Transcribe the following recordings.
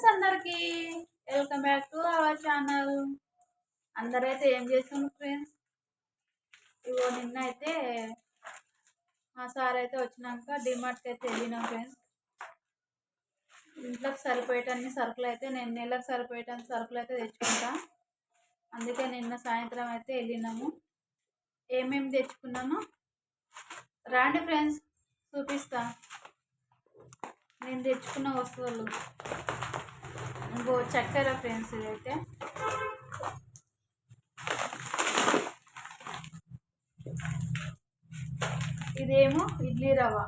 Friends అందరికి welcome back to our channel. అందరైతే ఏం చేస్తున్నారు ఫ్రెండ్స్? ఇగో నిన్న అయితే మా సార్ అయితే వచ్చినాక డిమార్ట్కి అయితే వెళ్ళినాం ఫ్రెండ్స్. ఇంట్లోకి సరిపోయేటన్ని సరుకులు అయితే నేను నెలకు సరిపోయేటన్ని సరుకులు అయితే తెచ్చుకుంటా. అందుకే నిన్న సాయంత్రం అయితే వెళ్ళినాము. ఏమేమి తెచ్చుకున్నాము రాండి ఫ్రెండ్స్ చూపిస్తా. నేను తెచ్చుకున్న వస్తువులు. ఇంకో చక్కెర ఫ్రెండ్స్ ఇదైతే. ఇదేమో ఇడ్లీ రవ్వ.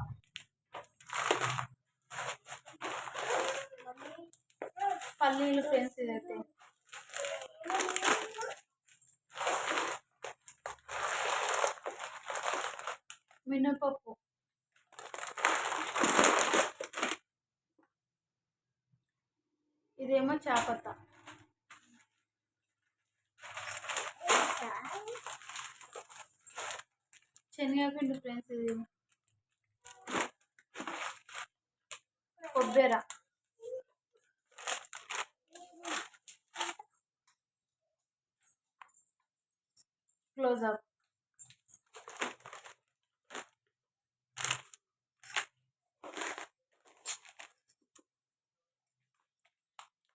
పల్లీలు ఫ్రెండ్స్ ఇదైతే. మినపప్పు. ఇదేమో చేపత్త. శనగపిండి ఫ్రెండ్స్ ఇది. కొబ్బెర. అప్.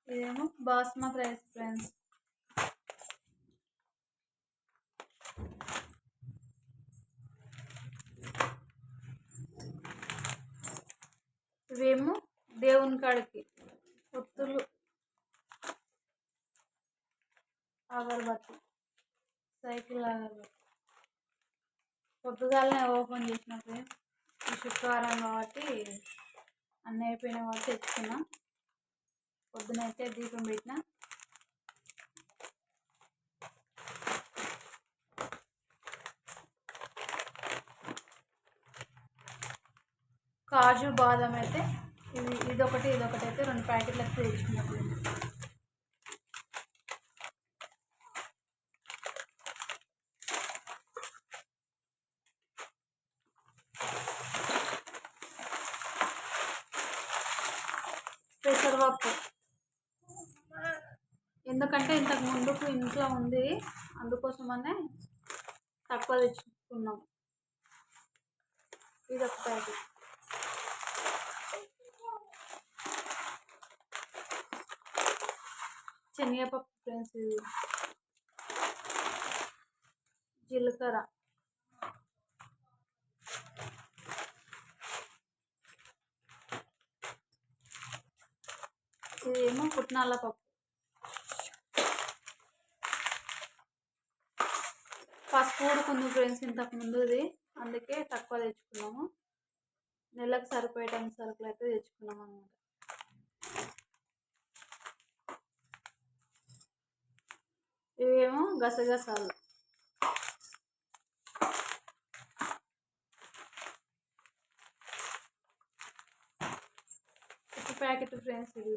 ఇదేమో బాస్మతి రైస్ ఫ్రెండ్స్. ఇవేమో దేవుని కాడికి ఒత్తులు అగరబత్తి సైకిల్ అగరబత్తి. పొద్దుగాలనే ఓపెన్ చేసిన ఫ్రెండ్స్. ఈ శుక్రవారం కాబట్టి అన్నీ అయిపోయిన కాబట్టి తెచ్చుకున్నాం. పొద్దున అయితే దీపం పెట్టిన. కాజు బాదం అయితే ఇది ఇదొకటి ఇదొకటి అయితే రెండు ప్యాకెట్లు అయితే తెచ్చుకున్నప్పుడు పెసరపప్పు. ఎందుకంటే ఇంతకు ముందుకు ఇంట్లో ఉంది అందుకోసమనే తక్కువ తెచ్చుకున్నాం. ఇది ఒక ప్యాకెట్ శనగపప్పు ఫ్రెండ్స్ ఇది. జీలకర్ర. ఇదేమో పుట్నాల పప్పు. పసుపు ఉడుకుంది ఫ్రెండ్స్ ఇంతకు ముందు ఇది అందుకే తక్కువ తెచ్చుకున్నాము. నెలకు సరిపోయేటన్ని సరుకులు అయితే తెచ్చుకున్నాం అనమాట ఇవేమో గసగసాలు. ప్యాకెట్ ఫ్రెండ్స్ ఇది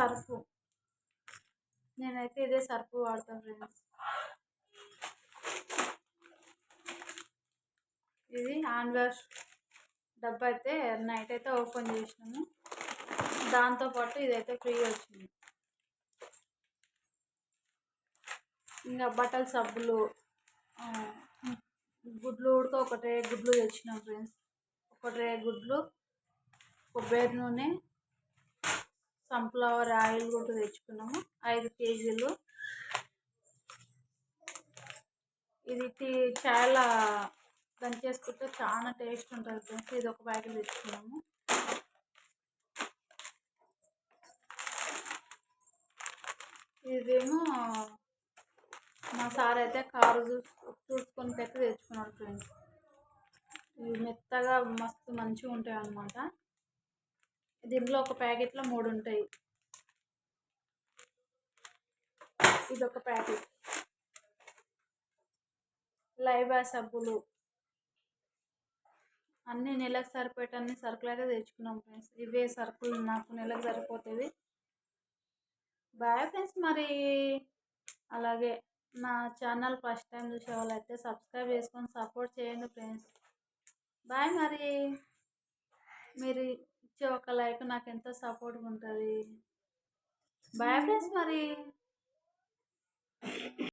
సర్ఫు. నేనైతే ఇదే సర్ఫు వాడతాను ఫ్రెండ్స్. ఇది హ్యాండ్ వాష్ డబ్బా అయితే నైట్ అయితే ఓపెన్ చేసినాము. దాంతోపాటు ఇదైతే ఫ్రీ వచ్చింది. ఇంకా బట్టల సబ్బులు గుడ్లు గుడ్లు ఉడక ఒకటే గుడ్లు తెచ్చినాం ఫ్రెండ్స్. ఒకటే గుడ్లు కొబ్బరి నూనె సన్ఫ్లవర్ ఆయిల్ కూడా తెచ్చుకున్నాము. ఐదు కేజీలు. ఇది టీ- చాలా దంచేసుకుంటే చాలా టేస్ట్ ఉంటుంది ఫ్రెండ్స్. ఇది ఒక ప్యాకెట్ తెచ్చుకున్నాము. ఇదేమో మా సార్ అయితే కారు చూసు చూసుకొని అయితే తెచ్చుకున్నాడు ఫ్రెండ్స్. ఇవి మెత్తగా మస్తు మంచిగా ఉంటాయి అన్నమాట దీంట్లో ఒక ప్యాకెట్లో మూడు ఉంటాయి. ఇది ఒక ప్యాకెట్. లైబా సబ్బులు అన్ని నెలకు సరిపోయేటన్ని సరుకులు అయితే తెచ్చుకున్నాం ఫ్రెండ్స్. ఇవే సరుకులు నాకు నెలకు సరిపోతుంది బాయ్ ఫ్రెండ్స్ మరి. అలాగే నా ఛానల్ ఫస్ట్ టైం చూసే వాళ్ళైతే సబ్స్క్రైబ్ చేసుకొని సపోర్ట్ చేయండి ఫ్రెండ్స్. బాయ్ మరి. మీరు ఇచ్చే ఒక లైక్ నాకు ఎంతో సపోర్ట్గా ఉంటుంది. బాయ్ ఫ్రెండ్స్ మరి.